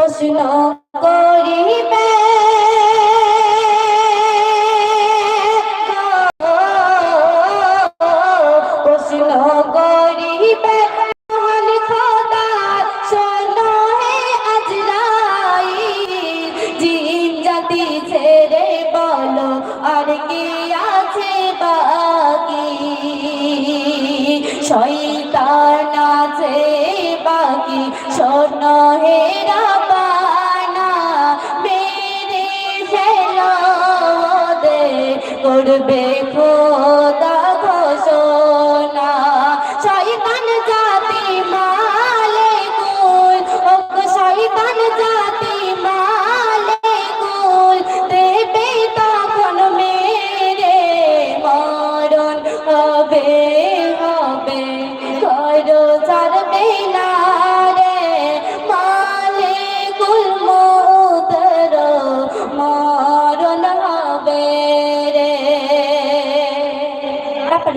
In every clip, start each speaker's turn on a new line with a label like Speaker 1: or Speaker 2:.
Speaker 1: প্রশ্ন করিবে। ছেড়ে বলো আর কি আছে বাকি? শয়তান আছে বাকি শোনো হে করবে খোদা ঘোষণা। শয়তান জাতি মালে কুল ও শয়তান জাতি মালে কুল, দেবে তখন মেরে মরণ, হবে হবে। করো ছাড়বে না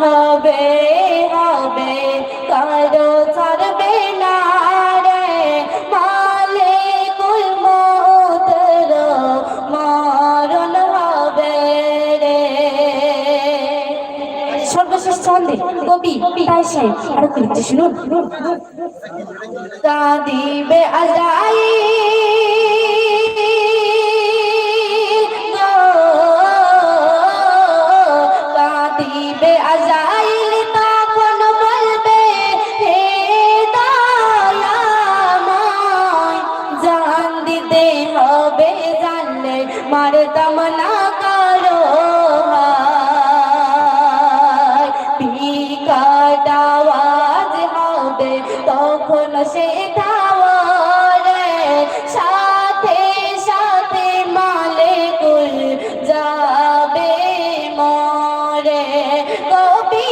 Speaker 1: হবে হবে। কারও ছাড়বে না রে। মৌতের মরণ হবে রে। সর্বশেষ ছন্দে কবি তাই কিছু শুনুন। আজাই জানলে মারতাম না কারও বিকট আওয়াজ হবে তখন সে রে সাথে সাথে মালিকুল যাবে মরে। সাথে